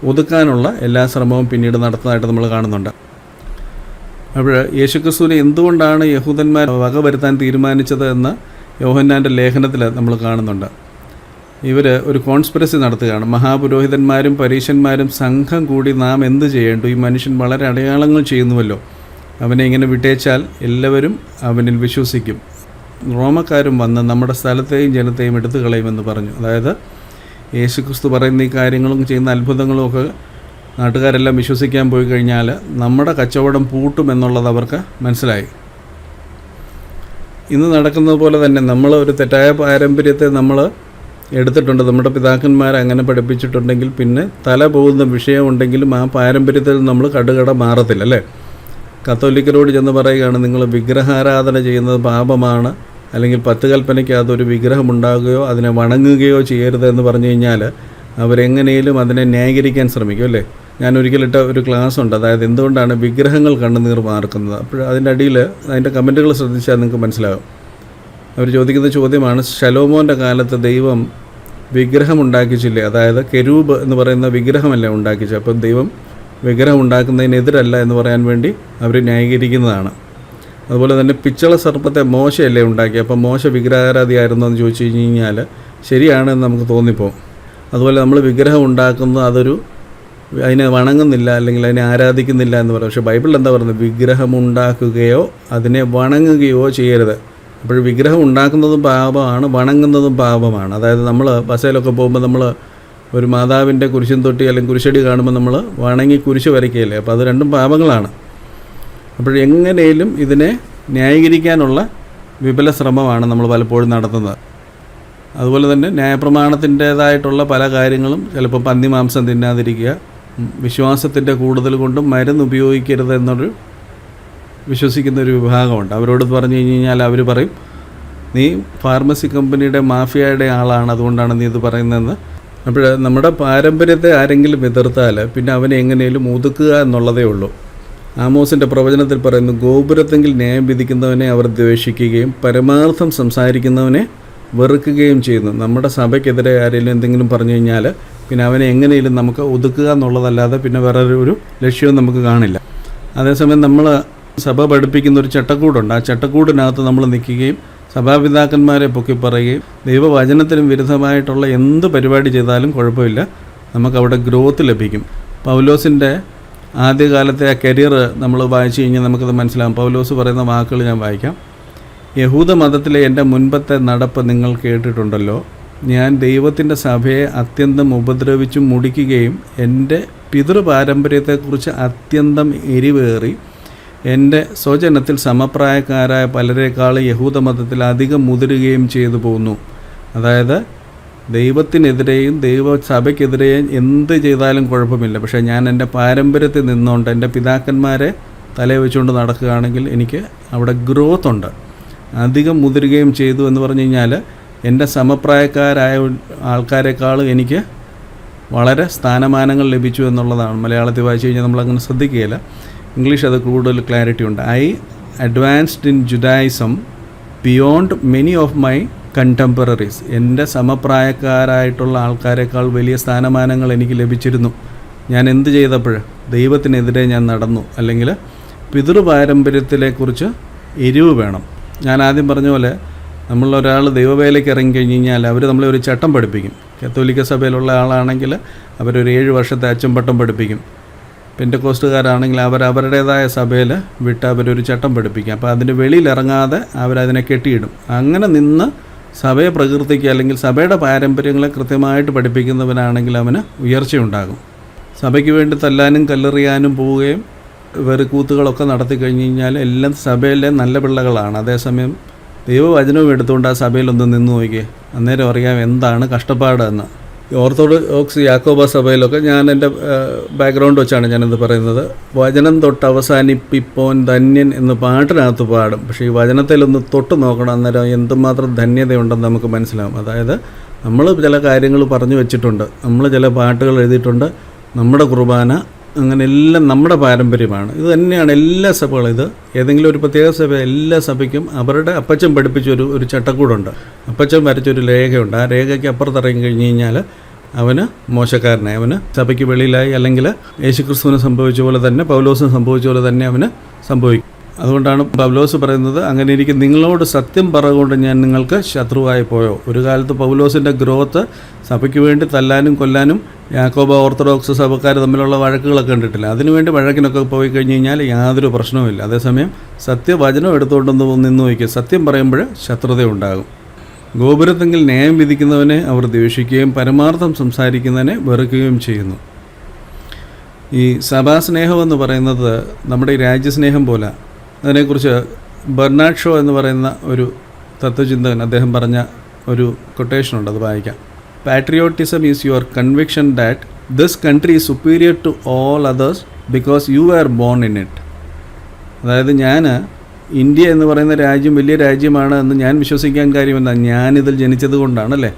ഒതുക്കാനുള്ള എല്ലാ ശ്രമവും പിന്നീട് നടത്തുന്നതായിട്ട് നമ്മൾ കാണുന്നുണ്ട്. അപ്പോൾ യേശുക്രിസ്തുവിനെ എന്തുകൊണ്ടാണ് യഹൂദന്മാർ വകവരുത്താൻ തീരുമാനിച്ചത് എന്ന് യോഹന്നാന്റെ ലേഖനത്തിൽ നമ്മൾ കാണുന്നുണ്ട്. ഇവർ ഒരു കോൺസ്പിറസി നടത്തുകയാണ്. മഹാപുരോഹിതന്മാരും പരീശന്മാരും സംഘം കൂടി നാം എന്ത് ചെയ്യേണ്ടു? ഈ മനുഷ്യൻ വളരെ അടയാളങ്ങൾ ചെയ്യുന്നുവല്ലോ. അവനെ ഇങ്ങനെ വിട്ടേച്ചാൽ എല്ലാവരും അവനിൽ വിശ്വസിക്കും. റോമക്കാരും വന്ന് നമ്മുടെ സ്ഥലത്തെയും ജനത്തെയും എടുത്തു കളയുമെന്ന് പറഞ്ഞു. അതായത് യേശുക്രിസ്തു പറയുന്ന ഈ കാര്യങ്ങളും ചെയ്യുന്ന അത്ഭുതങ്ങളും ഒക്കെ നാട്ടുകാരെല്ലാം വിശ്വസിക്കാൻ പോയി കഴിഞ്ഞാൽ നമ്മുടെ കച്ചവടം പൂട്ടുമെന്നുള്ളത് അവർക്ക് മനസ്സിലായി. ഇന്ന് നടക്കുന്നത് പോലെ തന്നെ നമ്മൾ ഒരു തെറ്റായ പാരമ്പര്യത്തെ നമ്മൾ എടുത്തിട്ടുണ്ട്. നമ്മുടെ പിതാക്കന്മാർ അങ്ങനെ പഠിപ്പിച്ചിട്ടുണ്ടെങ്കിൽ പിന്നെ തല പോകുന്ന വിഷയമുണ്ടെങ്കിലും ആ പാരമ്പര്യത്തിൽ നമ്മൾ കടുകട മാറത്തില്ല അല്ലേ? കത്തോലിക്കരോട് ചെന്ന് പറയുകയാണ് നിങ്ങൾ വിഗ്രഹാരാധന ചെയ്യുന്നത് പാപമാണ്. അല്ലെങ്കിൽ പത്ത് കൽപ്പനയ്ക്ക് അതൊരു വിഗ്രഹമുണ്ടാകുകയോ അതിനെ വണങ്ങുകയോ ചെയ്യരുത് എന്ന് പറഞ്ഞു കഴിഞ്ഞാൽ അവരെങ്ങനെയും അതിനെ ന്യായീകരിക്കാൻ ശ്രമിക്കും അല്ലേ? ഞാൻ ഒരിക്കലിട്ട ഒരു ക്ലാസ് ഉണ്ട്. അതായത് എന്തുകൊണ്ടാണ് വിഗ്രഹങ്ങൾ കണ്ണുനീർ മാർക്കുന്നത് അപ്പോൾ അതിന്റെ അടിയിൽ അതിന്റെ കമന്റുകൾ ശ്രദ്ധിച്ചാൽ നിങ്ങൾക്ക് മനസ്സിലാകും. അവർ ചോദിക്കുന്ന ചോദ്യമാണ് ശലോമോന്റെ കാലത്ത് ദൈവം വിഗ്രഹം ഉണ്ടാക്കിച്ചില്ലേ അതായത് കെരൂബ് എന്ന് പറയുന്ന വിഗ്രഹമല്ലേ ഉണ്ടാക്കിച്ചത് അപ്പം ദൈവം വിഗ്രഹം ഉണ്ടാക്കുന്നതിനെതിരല്ല എന്ന് പറയാൻ വേണ്ടി അവർ ന്യായീകരിക്കുന്നതാണ്. അതുപോലെ തന്നെ പിച്ചള സർപ്പത്തെ മോശയല്ലേ ഉണ്ടാക്കി അപ്പം മോശ വിഗ്രഹാരാധിയായിരുന്നു എന്ന് ചോദിച്ചു കഴിഞ്ഞ് കഴിഞ്ഞാൽ ശരിയാണെന്ന് നമുക്ക് തോന്നിപ്പോകും അതുപോലെ നമ്മൾ വിഗ്രഹം ഉണ്ടാക്കുന്നത് അതൊരു അതിനെ വണങ്ങുന്നില്ല അല്ലെങ്കിൽ അതിനെ ആരാധിക്കുന്നില്ല എന്ന് പറയും. പക്ഷേ ബൈബിളിൽ എന്താ പറയുന്നത്? വിഗ്രഹം ഉണ്ടാക്കുകയോ അതിനെ വണങ്ങുകയോ ചെയ്യരുത്. അപ്പോൾ വിഗ്രഹം ഉണ്ടാക്കുന്നതും പാപമാണ് വണങ്ങുന്നതും പാപമാണ്. അതായത് നമ്മൾ ബസ്സിലൊക്കെ പോകുമ്പോൾ നമ്മൾ ഒരു മാതാവിന്റെ കുരിശും തൊട്ടി അല്ലെങ്കിൽ കുരിശടി കാണുമ്പോൾ നമ്മൾ വണങ്ങി കുരിശ് വരയ്ക്കുകയല്ലേ? അപ്പോൾ അത് രണ്ടും പാപങ്ങളാണ്. അപ്പോൾ എങ്ങനെയും ഇതിനെ ന്യായീകരിക്കാനുള്ള വിപുല ശ്രമമാണ് നമ്മൾ പലപ്പോഴും നടത്തുന്നത്. അതുപോലെ തന്നെ ന്യായപ്രമാണത്തിന്റേതായിട്ടുള്ള പല കാര്യങ്ങളും ചിലപ്പോൾ പന്നി മാംസം തിന്നാതിരിക്കുക വിശ്വാസത്തിന്റെ കൂടുതൽ കൊണ്ടും മരുന്ന് ഉപയോഗിക്കരുത് എന്നൊരു വിശ്വസിക്കുന്ന ഒരു വിഭാഗമുണ്ട്. അവരോട് പറഞ്ഞു കഴിഞ്ഞ് കഴിഞ്ഞാൽ അവർ പറയും നീ ഫാർമസി കമ്പനിയുടെ മാഫിയയുടെ ആളാണ് അതുകൊണ്ടാണ് നീ ഇത് പറയുന്നതെന്ന്. അപ്പോൾ നമ്മുടെ പാരമ്പര്യത്തെ ആരെങ്കിലും എതിർത്താൽ പിന്നെ അവനെ എങ്ങനെയും ഒതുക്കുക എന്നുള്ളതേ ഉള്ളൂ. ആമോസിന്റെ പ്രവചനത്തിൽ പറയുന്നു ഗോപുരത്തെങ്കിൽ ന്യായം വിധിക്കുന്നവനെ അവർ ദ്വേഷിക്കുകയും പരമാർത്ഥം സംസാരിക്കുന്നവനെ വെറുക്കുകയും ചെയ്യുന്നു. നമ്മുടെ സഭയ്ക്കെതിരെ ആരെങ്കിലും എന്തെങ്കിലും പറഞ്ഞു കഴിഞ്ഞാൽ പിന്നെ അവനെ എങ്ങനെയും നമുക്ക് ഒതുക്കുക എന്നുള്ളതല്ലാതെ പിന്നെ വേറെ ഒരു ലക്ഷ്യവും നമുക്ക് കാണില്ല. അതേസമയം നമ്മൾ സഭ പഠിപ്പിക്കുന്ന ഒരു ചട്ടക്കൂടുണ്ട്. ആ ചട്ടക്കൂടിനകത്ത് നമ്മൾ നിൽക്കുകയും സഭാപിതാക്കന്മാരെ പൊക്കി പറയുകയും ദൈവവചനത്തിനും വിരുദ്ധമായിട്ടുള്ള എന്ത് പരിപാടി ചെയ്താലും കുഴപ്പമില്ല. നമുക്കവിടെ ഗ്രോത്ത് ലഭിക്കും. പൗലോസിന്റെ ആദ്യകാലത്തെ ആ കരിയർ നമ്മൾ വായിച്ചു കഴിഞ്ഞാൽ നമുക്കത് മനസ്സിലാകും പൗലോസ് പറയുന്ന വാക്കുകൾ ഞാൻ വായിക്കാം. യഹൂദ മതത്തിലെ എന്റെ മുൻപത്തെ നടപ്പ് നിങ്ങൾ കേട്ടിട്ടുണ്ടല്ലോ. ഞാൻ ദൈവത്തിന്റെ സഭയെ അത്യന്തം ഉപദ്രവിച്ചും മുടിക്കുകയും എന്റെ പിതൃപാരമ്പര്യത്തെക്കുറിച്ച് അത്യന്തം എരിവേറി എന്റെ സ്വജനത്തിൽ സമപ്രായക്കാരായ പലരെക്കാൾ യഹൂദ മതത്തിൽ അധികം മുതിരുകയും ചെയ്തു പോകുന്നു അതായത് ദൈവത്തിനെതിരെയും ദൈവസഭയ്ക്കെതിരെയും എന്ത് ചെയ്താലും കുഴപ്പമില്ല. പക്ഷേ ഞാൻ എന്റെ പാരമ്പര്യത്തിൽ നിന്നുകൊണ്ട് എന്റെ പിതാക്കന്മാരെ തലയിൽ വെച്ചുകൊണ്ട് നടക്കുകയാണെങ്കിൽ എനിക്ക് അവിടെ ഗ്രോത്ത് ഉണ്ട്. അധികം മുതിരുകയും ചെയ്തു എന്ന് പറഞ്ഞു കഴിഞ്ഞാൽ എന്റെ സമപ്രായക്കാരായ ആൾക്കാരെക്കാൾ എനിക്ക് വളരെ സ്ഥാനമാനങ്ങൾ ലഭിച്ചു എന്നുള്ളതാണ്. മലയാളത്തിൽ വായിച്ചു കഴിഞ്ഞാൽ നമ്മളങ്ങനെ ശ്രദ്ധിക്കുകയില്ല. ഇംഗ്ലീഷ് അത് കൂടുതൽ ക്ലാരിറ്റി ഉണ്ട്. I advanced in Judaism beyond many of my contemporaries എന്റെ സമപ്രായക്കാരായിട്ടുള്ള ആൾക്കാരെക്കാൾ വലിയ സ്ഥാനമാനങ്ങൾ എനിക്ക് ലഭിച്ചിരുന്നു. ഞാൻ എന്ത് ചെയ്തപ്പോൾ? ദൈവത്തിനെതിരെ ഞാൻ നടന്നു. അല്ലെങ്കിൽ പിതൃപാരമ്പര്യത്തിലെക്കുറിച്ച് എരിവ് വേണം. ഞാൻ ആദ്യം പറഞ്ഞ പോലെ നമ്മളൊരാൾ ദൈവവേലയ്ക്ക് ഇറങ്ങി കഴിഞ്ഞ് കഴിഞ്ഞാൽ അവർ നമ്മളെ ഒരു ചട്ടം പഠിപ്പിക്കും. കത്തോലിക്ക സഭയിലുള്ള ആളാണെങ്കിൽ അവരൊരു ഏഴ് വർഷത്തെ അച്ചമ്പട്ടം പഠിപ്പിക്കും. പെന്റക്കോസ്റ്റുകാരാണെങ്കിൽ അവർ അവരുടേതായ സഭയിൽ വിട്ട് അവരൊരു ചട്ടം പഠിപ്പിക്കും. അപ്പോൾ അതിന്റെ വെളിയിൽ ഇറങ്ങാതെ അവരതിനെ കെട്ടിയിടും. അങ്ങനെ നിന്ന് സഭയെ പ്രകൃതിക്ക് അല്ലെങ്കിൽ സഭയുടെ പാരമ്പര്യങ്ങളെ കൃത്യമായിട്ട് പഠിപ്പിക്കുന്നവനാണെങ്കിൽ അവന് ഉയർച്ചയുണ്ടാകും. സഭയ്ക്ക് വേണ്ടി തല്ലാനും കല്ലെറിയാനും പോവുകയും വെറുക്കൂത്തുകളൊക്കെ നടത്തി കഴിഞ്ഞ് കഴിഞ്ഞാൽ എല്ലാം സഭയിലെ നല്ല പിള്ളകളാണ്. അതേസമയം ദൈവവചനവും എടുത്തുകൊണ്ട് ആ സഭയിലൊന്ന് നിന്ന് നോക്കിയേ. അന്നേരം അറിയാം എന്താണ് കഷ്ടപ്പാട് എന്ന്. ഓർത്തഡോക്സ് യാക്കോബ സഭയിലൊക്കെ ഞാൻ എന്റെ ബാക്ക്ഗ്രൗണ്ട് വെച്ചാണ് ഞാനിത് പറയുന്നത്. വചനം തൊട്ട് അവസാനിപ്പിപ്പോൻ ധന്യൻ എന്ന് പാട്ടിനകത്ത് പാടും. പക്ഷേ ഈ വചനത്തിലൊന്ന് തൊട്ട് നോക്കണം അന്നേരം എന്തുമാത്രം ധന്യതയുണ്ടെന്ന് നമുക്ക് മനസ്സിലാവും. അതായത് നമ്മൾ ചില കാര്യങ്ങൾ പറഞ്ഞു വെച്ചിട്ടുണ്ട് നമ്മൾ ചില പാട്ടുകൾ എഴുതിയിട്ടുണ്ട് നമ്മുടെ കുർബാന അങ്ങനെ എല്ലാം നമ്മുടെ പാരമ്പര്യമാണ്. ഇത് തന്നെയാണ് എല്ലാ സഭകളും. ഇത് ഏതെങ്കിലും ഒരു പ്രത്യേക സഭ എല്ലാ സഭയ്ക്കും അവരുടെ അപ്പച്ചൻ പഠിപ്പിച്ചൊരു ഒരു ചട്ടക്കൂടുണ്ട്. അപ്പച്ചൻ വരച്ചൊരു രേഖയുണ്ട്. ആ രേഖയ്ക്ക് അപ്പുറത്തിറങ്ങി കഴിഞ്ഞ് കഴിഞ്ഞാൽ അവന് മോശക്കാരനായി അവന് സഭയ്ക്ക് വെളിയിലായി അല്ലെങ്കിൽ യേശുക്രിസ്തുവിന് സംഭവിച്ച പോലെ തന്നെ പൗലോസിന് സംഭവിച്ച പോലെ തന്നെ അവന് സംഭവിക്കും. അതുകൊണ്ടാണ് പൗലോസ് പറയുന്നത് അങ്ങനെ എനിക്ക് നിങ്ങളോട് സത്യം പറഞ്ഞുകൊണ്ട് ഞാൻ നിങ്ങൾക്ക് ശത്രുവായി പോയോ? ഒരു കാലത്ത് പൗലോസിന്റെ ഗ്രോത്ത് സഭയ്ക്ക് വേണ്ടി തല്ലാനും കൊല്ലാനും യാക്കോബ ഓർത്തഡോക്സ് സഭക്കാർ തമ്മിലുള്ള വഴക്കുകളൊക്കെ കണ്ടിട്ടില്ല. അതിനുവേണ്ടി വഴക്കിനൊക്കെ പോയി കഴിഞ്ഞ് കഴിഞ്ഞാൽ യാതൊരു പ്രശ്നവുമില്ല. അതേസമയം സത്യവചനം എടുത്തുകൊണ്ടൊന്ന് നിന്ന് നോക്കി സത്യം പറയുമ്പോൾ ശത്രുതയുണ്ടാകും ഗോപുരത്തെങ്കിൽ ന്യായം വിധിക്കുന്നവനെ അവർ ദ്വേഷിക്കുകയും പരമാർത്ഥം സംസാരിക്കുന്നതിനെ വെറുക്കുകയും ചെയ്യുന്നു. ഈ സഭാസ്നേഹം എന്ന് പറയുന്നത് നമ്മുടെ രാജ്യസ്നേഹം പോലെ അതിനെക്കുറിച്ച് ബെർണാഡ് ഷോ എന്ന് പറയുന്ന ഒരു തത്വചിന്തകൻ അദ്ദേഹം പറഞ്ഞ ഒരു കൊട്ടേഷനുണ്ട് അത് വായിക്കാം. Patriotism is your conviction that this country is superior to all others because you are born in it അതായത് ഞാൻ ഇന്ത്യ എന്ന് പറയുന്ന രാജ്യം വലിയ രാജ്യമാണ് എന്ന് ഞാൻ വിശ്വസിക്കാൻ കാര്യമെന്താ ഞാനിതിൽ ജനിച്ചത് കൊണ്ടാണ് അല്ലേ?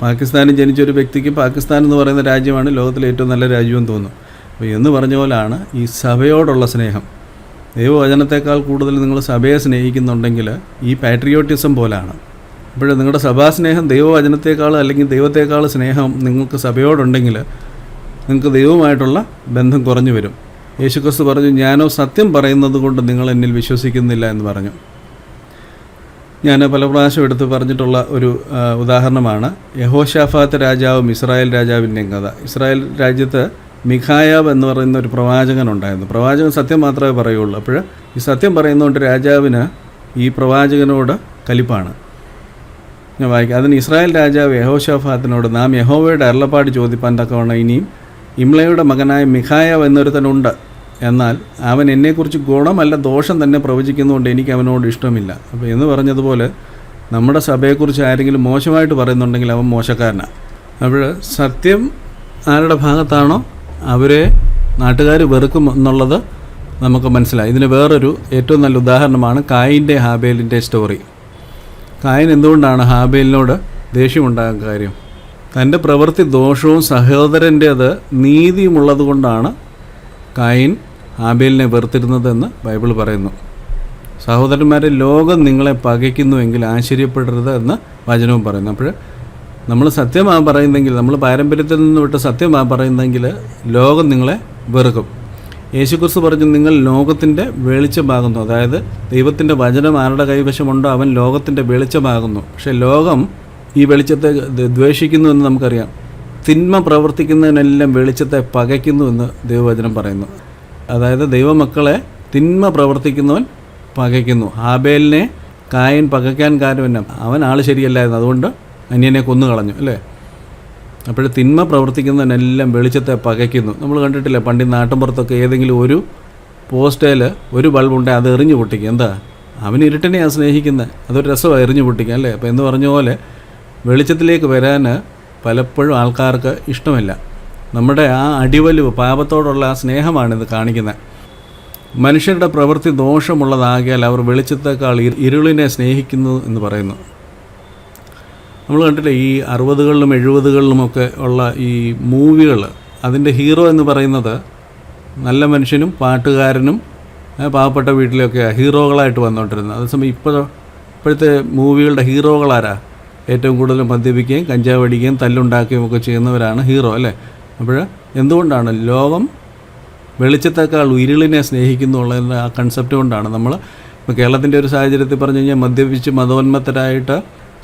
പാകിസ്ഥാനിൽ ജനിച്ച ഒരു വ്യക്തിക്ക് പാകിസ്ഥാൻ എന്ന് പറയുന്ന രാജ്യമാണ് ലോകത്തിലെ ഏറ്റവും നല്ല രാജ്യമെന്ന് തോന്നുന്നു. അപ്പോൾ എന്ന് പറഞ്ഞ പോലാണ് ഈ സഭയോടുള്ള സ്നേഹം. ദൈവവചനത്തെക്കാൾ കൂടുതൽ നിങ്ങൾ സഭയെ സ്നേഹിക്കുന്നുണ്ടെങ്കിൽ ഈ പാട്രിയോട്ടിസം പോലാണ്. അപ്പോൾ നിങ്ങളുടെ സഭാസ്നേഹം ദൈവവചനത്തെക്കാൾ അല്ലെങ്കിൽ ദൈവത്തെക്കാൾ സ്നേഹം നിങ്ങൾക്ക് സഭയോടുണ്ടെങ്കിൽ നിങ്ങൾക്ക് ദൈവവുമായിട്ടുള്ള ബന്ധം കുറഞ്ഞു വരും. യേശുക്രിസ്തു പറഞ്ഞു ഞാനോ സത്യം പറയുന്നത് കൊണ്ട് നിങ്ങൾ എന്നിൽ വിശ്വസിക്കുന്നില്ല എന്ന് പറഞ്ഞു. ഞാൻ പല പ്രാവശ്യം എടുത്ത് പറഞ്ഞിട്ടുള്ള ഒരു ഉദാഹരണമാണ് യഹോഷാഫാത്ത് രാജാവും ഇസ്രായേൽ രാജാവിന്റെയും കഥ. ഇസ്രായേൽ രാജ്യത്ത് മിഖായാവ് എന്ന് പറയുന്ന ഒരു പ്രവാചകൻ ഉണ്ടായിരുന്നു. പ്രവാചകൻ സത്യം മാത്രമേ പറയുള്ളൂ. അപ്പോൾ ഈ സത്യം പറയുന്നതുകൊണ്ട് രാജാവിന് ഈ പ്രവാചകനോട് കലിപ്പാണ്. ഞാൻ വായിക്കാം. അതിന് ഇസ്രായേൽ രാജാവ് യഹോഷാഫാത്തിനോട് നാം യഹോവയുടെ അരുളപ്പാട് ചോദിപ്പാൻ തക്കവണ്ണം ഇനിയും ഇംലയുടെ മകനായ മിഖായാവ് എന്നൊരുത്തനുണ്ട് എന്നാൽ അവൻ എന്നെക്കുറിച്ച് ഗുണമല്ല ദോഷം തന്നെ പ്രവചിക്കുന്നതുകൊണ്ട് എനിക്ക് അവനോട് ഇഷ്ടമില്ല. അപ്പോൾ എന്ന് പറഞ്ഞതുപോലെ നമ്മുടെ സഭയെക്കുറിച്ച് ആരെങ്കിലും മോശമായിട്ട് പറയുന്നുണ്ടെങ്കിൽ അവൻ മോശക്കാരനാണ് അപ്പോൾ സത്യം ആരുടെ ഭാഗത്താണോ അവരെ നാട്ടുകാർ വെറുക്കും എന്നുള്ളത് നമുക്ക് മനസ്സിലായി. ഇതിന് വേറൊരു ഏറ്റവും നല്ല ഉദാഹരണമാണ് കായിന്റെ ഹാബേലിന്റെ സ്റ്റോറി. കായൻ എന്തുകൊണ്ടാണ് ഹാബേലിനോട് ദേഷ്യമുണ്ടാകാൻ കാര്യം? തന്റെ പ്രവൃത്തി ദോഷവും സഹോദരന്റേത് നീതിയുമുള്ളത് കൊണ്ടാണ് കായൻ ഹാബേലിനെ വെറുത്തിരുന്നതെന്ന് ബൈബിൾ പറയുന്നു. സഹോദരന്മാരെ ലോകം നിങ്ങളെ പകയ്ക്കുന്നുവെങ്കിൽ ആശ്ചര്യപ്പെടരുത് എന്ന് വചനവും പറയുന്നു. അപ്പോൾ നമ്മൾ സത്യമാ പറയുന്നെങ്കിൽ നമ്മൾ പാരമ്പര്യത്തിൽ നിന്ന് വിട്ട് സത്യമാണ് പറയുന്നെങ്കിൽ ലോകം നിങ്ങളെ വെറുക്കും. യേശുക്രിസ്തു പറഞ്ഞു നിങ്ങൾ ലോകത്തിന്റെ വെളിച്ചമാകുന്നു. അതായത് ദൈവത്തിന്റെ വചനം ആരുടെ കൈവശമുണ്ടോ അവൻ ലോകത്തിന്റെ വെളിച്ചമാകുന്നു. പക്ഷേ ലോകം ഈ വെളിച്ചത്തെ ദ്വ- ദ്വേഷിക്കുന്നു എന്ന് നമുക്കറിയാം. തിന്മ പ്രവർത്തിക്കുന്നതിനെല്ലാം വെളിച്ചത്തെ പകയ്ക്കുന്നു എന്ന് ദൈവവചനം പറയുന്നു. അതായത് ദൈവമക്കളെ തിന്മ പ്രവർത്തിക്കുന്നവൻ പകയ്ക്കുന്നു. ആബേലിനെ കായൻ പകയ്ക്കാൻ കാരണം അവൻ. ആൾ ശരിയല്ലായിരുന്നു. അതുകൊണ്ട് അന്യനെ കൊന്നു കളഞ്ഞു അല്ലേ? അപ്പോൾ തിന്മ പ്രവർത്തിക്കുന്നതിനെല്ലാം വെളിച്ചത്തെ പകയ്ക്കുന്നു. നമ്മൾ കണ്ടിട്ടില്ല പണ്ടി നാട്ടിൻപുറത്തൊക്കെ ഏതെങ്കിലും ഒരു പോസ്റ്റേൽ ഒരു ബൾബുണ്ടെങ്കിൽ അത് എറിഞ്ഞു പൊട്ടിക്കും. എന്താ? അവൻ ഇരുട്ടിനെയാണ് സ്നേഹിക്കുന്നത് അതൊരു രസമാണ് എറിഞ്ഞു പൊട്ടിക്കുക അല്ലേ? അപ്പോൾ എന്ന് പറഞ്ഞ പോലെ വെളിച്ചത്തിലേക്ക് വരാൻ പലപ്പോഴും ആൾക്കാർക്ക് ഇഷ്ടമല്ല. നമ്മുടെ ആ അടിവലിവ് പാപത്തോടുള്ള ആ സ്നേഹമാണ് ഇത് കാണിക്കുന്നത് മനുഷ്യരുടെ പ്രവൃത്തി ദോഷമുള്ളതാകിയാൽ അവർ വെളിച്ചത്തേക്കാൾ ഇരുളിനെ സ്നേഹിക്കുന്നു എന്ന് പറയുന്നു. നമ്മൾ കണ്ടില്ലേ ഈ അറുപതുകളിലും എഴുപതുകളിലുമൊക്കെ ഉള്ള ഈ മൂവികൾ അതിന്റെ ഹീറോ എന്ന് പറയുന്നത് നല്ല മനുഷ്യനും പാട്ടുകാരനും പാവപ്പെട്ട വീട്ടിലൊക്കെ ഹീറോകളായിട്ട് വന്നുകൊണ്ടിരുന്നത് അതേസമയം ഇപ്പോൾ ഇപ്പോഴത്തെ മൂവികളുടെ ഹീറോകളാരാ ഏറ്റവും കൂടുതൽ മദ്യപിക്കുകയും കഞ്ചാവ് അടിക്കുകയും തല്ലുണ്ടാക്കുകയും ഒക്കെ ചെയ്യുന്നവരാണ് ഹീറോ അല്ലേ? അപ്പോൾ എന്തുകൊണ്ടാണ് ലോകം വെളിച്ചത്തേക്കാൾ ഇരുളിനെ സ്നേഹിക്കുന്നു ഉള്ളതിന്റെ ആ കൺസെപ്റ്റ് കൊണ്ടാണ് നമ്മൾ ഇപ്പോൾ കേരളത്തിന്റെ ഒരു സാഹചര്യത്തിൽ പറഞ്ഞു കഴിഞ്ഞാൽ മദ്യപിച്ച് മതോന്മത്തരായിട്ട്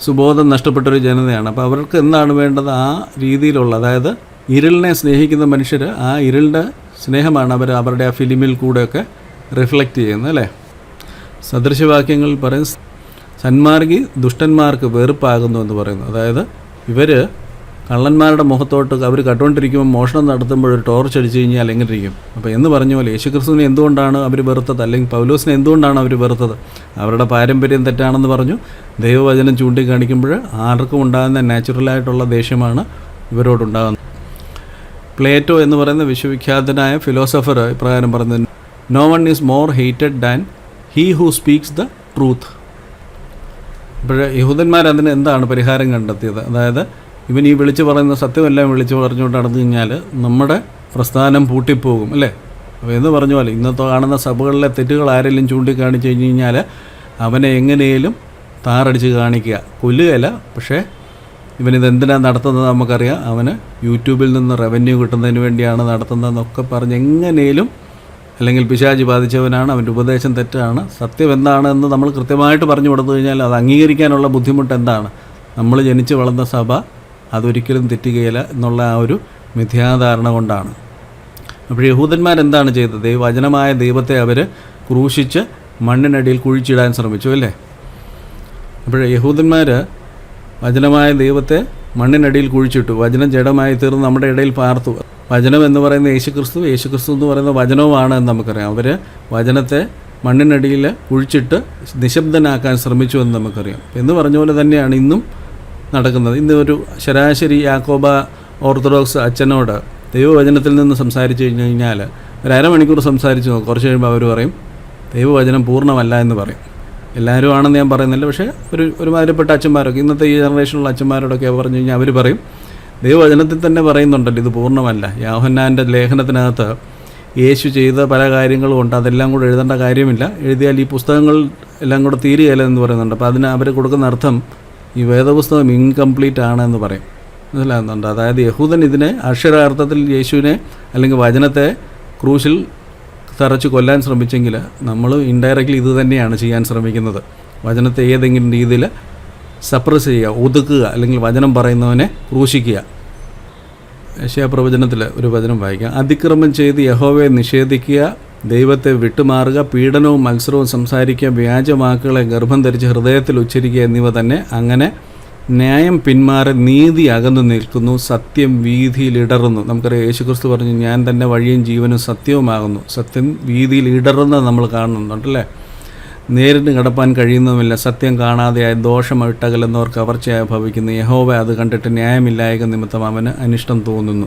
സുബോധം നഷ്ടപ്പെട്ടൊരു ജനതയാണ്. അപ്പോൾ അവർക്ക് എന്താണ് വേണ്ടത്? ആ രീതിയിലുള്ള അതായത് ഇരുളിനെ സ്നേഹിക്കുന്ന മനുഷ്യർ ആ ഇരുളിന്റെ സ്നേഹമാണ് അവർ അവരുടെ ആ ഫിലിമിൽ കൂടെയൊക്കെ റിഫ്ലക്റ്റ് ചെയ്യുന്നത് അല്ലേ? സദൃശവാക്യങ്ങളിൽ പറയും സന്മാർഗി ദുഷ്ടന്മാർക്ക് വെറുപ്പാകുന്നു എന്ന് പറയുന്നു. അതായത് ഇവർ കള്ളന്മാരുടെ മുഖത്തോട്ട് അവർ കട്ടുകൊണ്ടിരിക്കുമ്പോൾ മോഷണം നടത്തുമ്പോൾ ഒരു ടോർച്ച് അടിച്ചു കഴിഞ്ഞാൽ എങ്ങനെ ഇരിക്കും അപ്പോൾ എന്ന് പറഞ്ഞ പോലെ യേശുക്രിസ്തുവിനെ എന്തുകൊണ്ടാണ് അവർ വെറുത്തത്? അല്ലെങ്കിൽ പൗലോസിനെ എന്തുകൊണ്ടാണ് അവർ വെറുത്തത്? അവരുടെ പാരമ്പര്യം തെറ്റാണെന്ന് പറഞ്ഞു. ദൈവവചനം ചൂണ്ടിക്കാണിക്കുമ്പോൾ ആർക്കും ഉണ്ടാകുന്ന നാച്ചുറലായിട്ടുള്ള ദേഷ്യമാണ് ഇവരോടുണ്ടാകുന്നത്. പ്ലേറ്റോ എന്ന് പറയുന്ന വിശ്വവിഖ്യാതനായ ഫിലോസഫർ ഇപ്രകാരം പറഞ്ഞത് no one is more hated than he who speaks the truth ഇപ്പോൾ യഹൂദന്മാർ അതിന് എന്താണ് പരിഹാരം കണ്ടെത്തിയത്? അതായത് ഇവൻ ഈ വിളിച്ചു പറയുന്ന സത്യമെല്ലാം വിളിച്ചു പറഞ്ഞുകൊണ്ട് നടന്നു കഴിഞ്ഞാൽ നമ്മുടെ പ്രസ്ഥാനം പൂട്ടിപ്പോകും അല്ലേ? അപ്പോൾ എന്ന് പറഞ്ഞ പോലെ ഇന്നത്തെ കാണുന്ന സഭകളിലെ തെറ്റുകൾ ആരെങ്കിലും ചൂണ്ടിക്കാണിച്ചു കഴിഞ്ഞ് കഴിഞ്ഞാൽ അവനെ എങ്ങനെയും താറടിച്ച് കാണിക്കുക. കൊല്ലുകയല്ല പക്ഷേ ഇവനിത് എന്തിനാണ് നടത്തുന്നത് നമുക്കറിയാം. അവന് യൂട്യൂബിൽ നിന്ന് റവന്യൂ കിട്ടുന്നതിന് വേണ്ടിയാണ് നടത്തുന്നതെന്നൊക്കെ പറഞ്ഞ് എങ്ങനെയും അല്ലെങ്കിൽ പിശാചി ബാധിച്ചവനാണ് അവന്റെ ഉപദേശം തെറ്റാണ്. സത്യം എന്താണെന്ന് നമ്മൾ കൃത്യമായിട്ട് പറഞ്ഞു കൊടുത്തു കഴിഞ്ഞാൽ അത് അംഗീകരിക്കാനുള്ള ബുദ്ധിമുട്ട് എന്താണ്? നമ്മൾ ജനിച്ച് വളർന്ന സഭ അതൊരിക്കലും തെറ്റുകയില്ല എന്നുള്ള ആ ഒരു മിഥ്യാധാരണ കൊണ്ടാണ്. അപ്പോൾ യഹൂദന്മാരെന്താണ് ചെയ്തത്? വചനമായ ദൈവത്തെ അവർ ക്രൂശിച്ച് മണ്ണിനടിയിൽ കുഴിച്ചിടാൻ ശ്രമിച്ചു അല്ലേ? അപ്പോൾ യഹൂദന്മാർ വചനമായ ദൈവത്തെ മണ്ണിനടിയിൽ കുഴിച്ചിട്ടു. വചനം ജഡമായി തീർന്ന് നമ്മുടെ ഇടയിൽ പാർത്തു. വചനം എന്ന് പറയുന്ന യേശുക്രിസ്തു യേശുക്രിസ്തു എന്ന് പറയുന്ന വചനവുമാണ് എന്ന് നമുക്കറിയാം. അവർ വചനത്തെ മണ്ണിനടിയിൽ കുഴിച്ചിട്ട് നിശബ്ദനാക്കാൻ ശ്രമിച്ചു എന്ന് നമുക്കറിയാം. എന്ന് പറഞ്ഞ പോലെ തന്നെയാണ് ഇന്നും നടക്കുന്നത്. ഇന്ന് ഒരു ശരാശരി യാക്കോബ ഓർത്തഡോക്സ് അച്ഛനോട് ദൈവവചനത്തിൽ നിന്ന് സംസാരിച്ചു കഴിഞ്ഞു കഴിഞ്ഞാൽ ഒരു അരമണിക്കൂർ സംസാരിച്ചു നോക്കും. കുറച്ച് കഴിയുമ്പോൾ അവർ പറയും ദൈവവചനം പൂർണമല്ല എന്ന് പറയും. എല്ലാവരും ആണെന്ന് ഞാൻ പറയുന്നില്ല പക്ഷേ ഒരു ഒരുമാതിരിപ്പെട്ട അച്ഛന്മാരൊക്കെ ഇന്നത്തെ ഈ ജനറേഷനിലുള്ള അച്ഛന്മാരോടൊക്കെ പറഞ്ഞു കഴിഞ്ഞാൽ അവർ പറയും ദൈവവചനത്തിൽ തന്നെ പറയുന്നുണ്ടല്ലോ ഇത് പൂർണമല്ല. യാഹന്നാന്റെ ലേഖനത്തിനകത്ത് യേശു ചെയ്ത പല കാര്യങ്ങളും ഉണ്ട്. അതെല്ലാം കൂടെ എഴുതേണ്ട കാര്യമില്ല. എഴുതിയാൽ ഈ പുസ്തകങ്ങൾ എല്ലാം കൂടെ തീരുകയില്ല എന്ന് പറയുന്നുണ്ട്. അപ്പോൾ അതിന് അവർ കൊടുക്കുന്ന അർത്ഥം ഈ വേദപുസ്തകം ഇൻകംപ്ലീറ്റ് ആണ് എന്ന് പറയും. മനസ്സിലാകുന്നുണ്ട്? അതായത് യഹൂദൻ ഇതിനെ അക്ഷരാർത്ഥത്തിൽ യേശുവിനെ അല്ലെങ്കിൽ വചനത്തെ ക്രൂശിൽ തറച്ച് കൊല്ലാൻ ശ്രമിച്ചെങ്കിൽ നമ്മൾ ഇൻഡയറക്റ്റ്ലി ഇത് തന്നെയാണ് ചെയ്യാൻ ശ്രമിക്കുന്നത്. വചനത്തെ ഏതെങ്കിലും രീതിയിൽ സപ്രസ് ചെയ്യുക ഒതുക്കുക അല്ലെങ്കിൽ വചനം പറയുന്നവനെ ക്രൂശിക്കുക. യശയാപ്രവചനത്തിൽ ഒരു വചനം വായിക്കാം. അതിക്രമം ചെയ്ത് യഹോവയെ നിഷേധിക്കുക ദൈവത്തെ വിട്ടുമാറുക പീഡനവും മത്സരവും സംസാരിക്കുക വ്യാജവാക്കുകളെ ഗർഭം ധരിച്ച് ഹൃദയത്തിൽ ഉച്ചരിക്കുക എന്നിവ തന്നെ അങ്ങനെ ന്യായം പിന്മാറി നീതി അകന്നു നിൽക്കുന്നു സത്യം വീതിയിൽ ഇടറുന്നു. നമുക്കറിയാം യേശുക്രിസ്തു പറഞ്ഞു ഞാൻ തന്നെ വഴിയും ജീവനും സത്യവുമാകുന്നു. സത്യം വീതിയിൽ ഇടറുന്നത് നമ്മൾ കാണുന്നുണ്ടല്ലേ നേരിട്ട് കിടപ്പാൻ കഴിയുന്നതുമില്ല. സത്യം കാണാതെയായി ദോഷം ഇട്ടകലെന്നവർ കവർച്ചയായി ഭവിക്കുന്നു. യഹോവ അത് കണ്ടിട്ട് ന്യായമില്ലായക നിമിത്തം അവന് അനിഷ്ടം തോന്നുന്നു.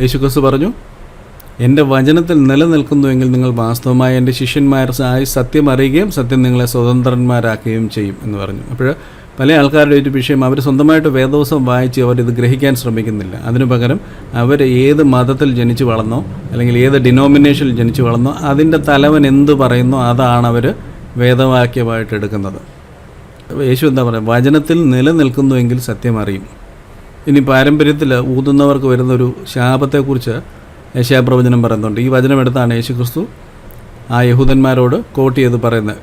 യേശുക്രിസ്തു പറഞ്ഞു എന്റെ വചനത്തിൽ നിലനിൽക്കുന്നുവെങ്കിൽ നിങ്ങൾ വാസ്തവമായി എന്റെ ശിഷ്യന്മാരായി സത്യം അറിയുകയും സത്യം നിങ്ങളെ സ്വതന്ത്രന്മാരാക്കുകയും ചെയ്യും എന്ന് പറഞ്ഞു. അപ്പോൾ പല ആൾക്കാരുടെ ഒരു വിഷയം അവർ സ്വന്തമായിട്ട് വേദോസം വായിച്ച് അവരിത് ഗ്രഹിക്കാൻ ശ്രമിക്കുന്നില്ല. അതിനു പകരം അവർ ഏത് മതത്തിൽ ജനിച്ചു വളർന്നോ അല്ലെങ്കിൽ ഏത് ഡിനോമിനേഷനിൽ ജനിച്ചു വളർന്നോ അതിന്റെ തലവൻ എന്ത് പറയുന്നോ അതാണ് അവർ വേദവാക്യമായിട്ട് എടുക്കുന്നത്. യേശു എന്താ പറയുക? വചനത്തിൽ നിലനിൽക്കുന്നുവെങ്കിൽ സത്യം അറിയും. ഇനി പാരമ്പര്യത്തിൽ ഊതുന്നവർക്ക് വരുന്നൊരു ശാപത്തെക്കുറിച്ച് യശയാപ്രവചനം പറയുന്നുണ്ട്. ഈ വചനം എടുത്താണ് യേശു ക്രിസ്തു ആ യഹൂദന്മാരോട് കോട്ട് ചെയ്ത് പറയുന്നത്.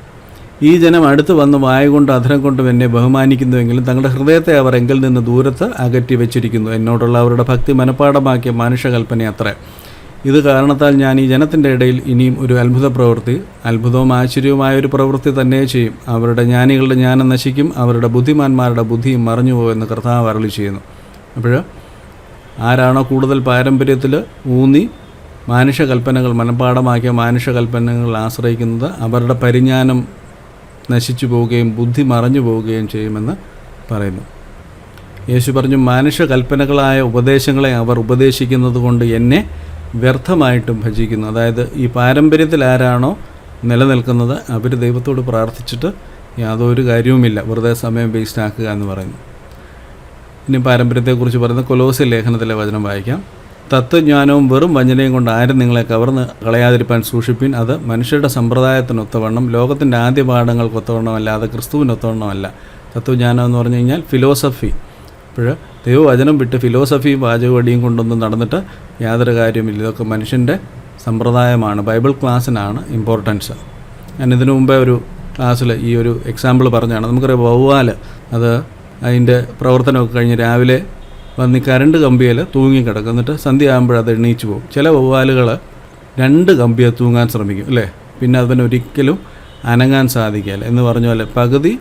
ഈ ജനം അടുത്ത് വന്ന് വായ കൊണ്ട് അധരം കൊണ്ടും എന്നെ ബഹുമാനിക്കുന്നുവെങ്കിലും തങ്ങളുടെ ഹൃദയത്തെ അവർ എങ്കിൽ നിന്ന് ദൂരത്ത് അകറ്റി വെച്ചിരിക്കുന്നു. എന്നോടുള്ള അവരുടെ ഭക്തി മനഃപ്പാടമാക്കിയ മനുഷ്യകൽപ്പന അത്ര. ഇത് കാരണത്താൽ ഞാൻ ഈ ജനത്തിന്റെ ഇടയിൽ ഇനിയും ഒരു അത്ഭുത പ്രവൃത്തി അത്ഭുതവും ആശ്ചര്യവുമായ ഒരു പ്രവൃത്തി തന്നെ ചെയ്യും. അവരുടെ ജ്ഞാനികളുടെ ജ്ഞാനം നശിക്കും അവരുടെ ബുദ്ധിമാന്മാരുടെ ബുദ്ധിയും മറിഞ്ഞു പോകുമെന്ന് കർത്താവ് അരളി ചെയ്യുന്നു. അപ്പോൾ ആരാണോ കൂടുതൽ പാരമ്പര്യത്തിൽ ഊന്നി മാനുഷകൽപ്പനകൾ മനഃപ്പാടമാക്കിയ മാനുഷകൽപ്പനകൾ ആശ്രയിക്കുന്നത് അവരുടെ പരിജ്ഞാനം നശിച്ചു പോവുകയും ബുദ്ധി മറഞ്ഞു പോവുകയും ചെയ്യുമെന്ന് പറയുന്നു. യേശു പറഞ്ഞു മാനുഷ്യകൽപ്പനകളായ ഉപദേശങ്ങളെ അവർ ഉപദേശിക്കുന്നത് കൊണ്ട് എന്നെ വ്യർത്ഥമായിട്ടും ഭജിക്കുന്നു. അതായത് ഈ പാരമ്പര്യത്തിൽ ആരാണോ നിലനിൽക്കുന്നത് അവർ ദൈവത്തോട് പ്രാർത്ഥിച്ചിട്ട് യാതൊരു കാര്യവുമില്ല. വെറുതെ സമയം വേസ്റ്റ് ആക്കുക എന്ന് പറയുന്നു. ഇനി പാരമ്പര്യത്തെക്കുറിച്ച് പറയുന്ന കൊലോസ്യ ലേഖനത്തിലെ വചനം വായിക്കാം. തത്വജ്ഞാനവും വെറും വഞ്ചനയും കൊണ്ട് ആരും നിങ്ങളെ കവർന്ന് കളയാതിരിപ്പാൻ സൂക്ഷിപ്പിൻ. അത് മനുഷ്യരുടെ സമ്പ്രദായത്തിനൊത്തവണ്ണം ലോകത്തിന്റെ ആദ്യ പാഠങ്ങൾക്കൊത്തവണ്ണമല്ല അത് ക്രിസ്തുവിനൊത്തവണ്ണമല്ല തത്വജ്ഞാനം എന്ന് പറഞ്ഞു കഴിഞ്ഞാൽ ഫിലോസഫി. അപ്പോൾ ദൈവവചനം വിട്ട് ഫിലോസഫിയും വാചകവടിയും കൊണ്ടൊന്നും നടന്നിട്ട് യാതൊരു കാര്യമില്ല ഇതൊക്കെ മനുഷ്യന്റെ സമ്പ്രദായമാണ് ബൈബിൾ ക്ലാസ്സിനാണ് ഇമ്പോർട്ടൻസ്. ഞാൻ ഇതിനു മുമ്പേ ഒരു ക്ലാസ്സിൽ ഈ ഒരു എക്സാമ്പിൾ പറഞ്ഞാണ് നമുക്കറിയാം വവ്വാൽ അത് അതിന്റെ പ്രവർത്തനമൊക്കെ കഴിഞ്ഞ് രാവിലെ വന്ന് കരണ്ട് കമ്പിയിൽ തൂങ്ങിക്കിടക്കും എന്നിട്ട് സന്ധ്യ ആകുമ്പോൾ അത് എണീച്ച് പോകും. ചില വവ്വാലുകൾ രണ്ട് കമ്പിയെ തൂങ്ങാൻ ശ്രമിക്കും അല്ലേ? പിന്നെ അതിന് ഒരിക്കലും അനങ്ങാൻ സാധിക്കില്ല എന്ന് പറഞ്ഞ പോലെ പകുതി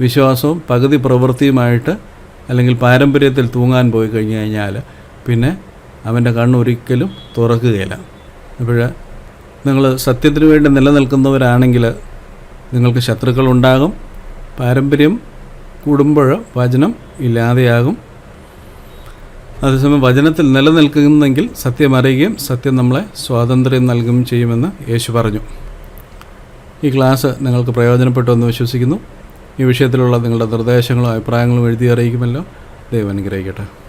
വിശ്വാസവും പകുതി പ്രവൃത്തിയുമായിട്ട് അല്ലെങ്കിൽ പാരമ്പര്യത്തിൽ തൂങ്ങാൻ പോയി കഴിഞ്ഞു കഴിഞ്ഞാൽ പിന്നെ അവന്റെ കണ്ണ് ഒരിക്കലും തുറക്കുകയില്ല. അപ്പോൾ നിങ്ങൾ സത്യത്തിന് വേണ്ടി നിലനിൽക്കുന്നവരാണെങ്കിൽ നിങ്ങൾക്ക് ശത്രുക്കളുണ്ടാകും പാരമ്പര്യം കൂടുമ്പോൾ വചനം ഇല്ലാതെയാകും. അതേസമയം വചനത്തിൽ നിലനിൽക്കുന്നെങ്കിൽ സത്യം അറിയുകയും സത്യം നമ്മളെ സ്വാതന്ത്ര്യം നൽകുകയും ചെയ്യുമെന്ന് യേശു പറഞ്ഞു. ഈ ക്ലാസ് നിങ്ങൾക്ക് പ്രയോജനപ്പെട്ടു എന്ന് വിശ്വസിക്കുന്നു. ഈ വിഷയത്തിലുള്ള നിങ്ങളുടെ നിർദ്ദേശങ്ങളും അഭിപ്രായങ്ങളും എഴുതി അറിയിക്കുമല്ലോ. ദൈവം അനുഗ്രഹിക്കട്ടെ.